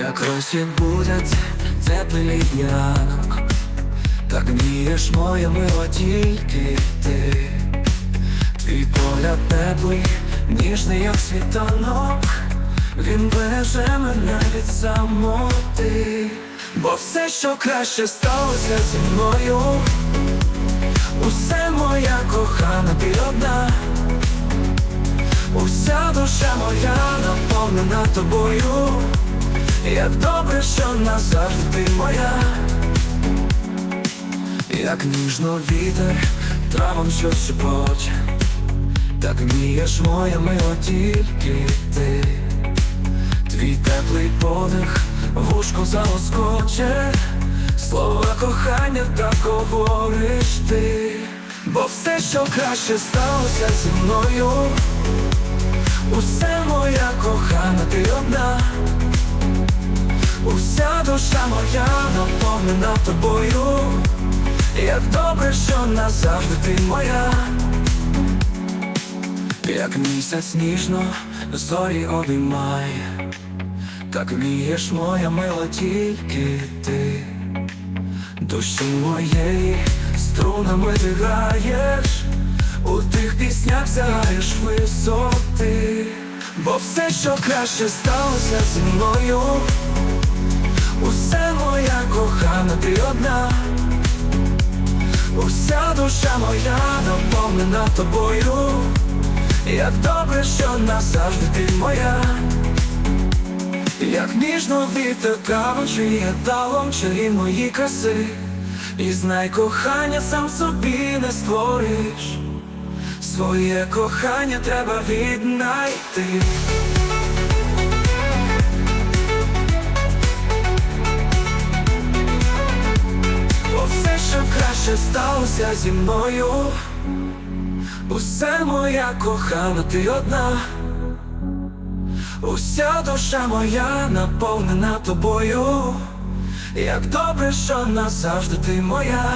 Як розсвіт буде теплий літній так мієш моя мила тільки ти, твій погляд теплий, ніжний, як світанок, він береже мене від самоти, бо все, що краще сталося зі мною, усе моя кохана, ти одна. Уся душа моя наповнена тобою, як добре, що назавжди моя, як ніжно вітер, травом щось шепоче, так вмієш моя мила тільки ти, твій теплий подих, вушко залоскоче, слова кохання так говориш ти, бо все, що краще сталося зі мною. Усе моя кохана, ти одна, уся душа моя наповнена тобою, як добре, що назавжди ти моя, як місяць ніжно зорі обіймає, так вмієш моя мила тільки ти, душі моєї струнами ти граєш. У тих піснях сягаєш висоти, бо все, що краще сталося зі мною, кохана, ти одна, уся душа моя наповнена тобою, як добре, що назавжди ти моя, як ніжно вітер каву, чи є талом чарі мої краси, і знай кохання сам собі не створиш. Своє кохання треба віднайти. Краще сталося зі мною, усе моя кохана, ти одна, уся душа моя наповнена тобою, як добре, що назавжди ти моя.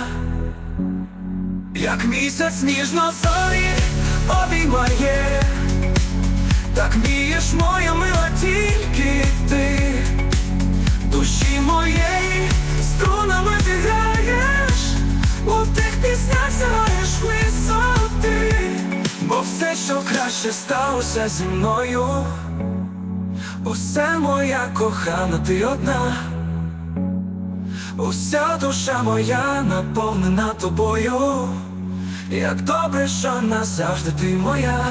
Як місяць ніжно зорі обіймає, так мієш моя у маєш висоти, бо все, що краще сталося зі мною, усе моя кохана, ти одна. Уся душа моя наповнена тобою, як добре, що назавжди ти моя.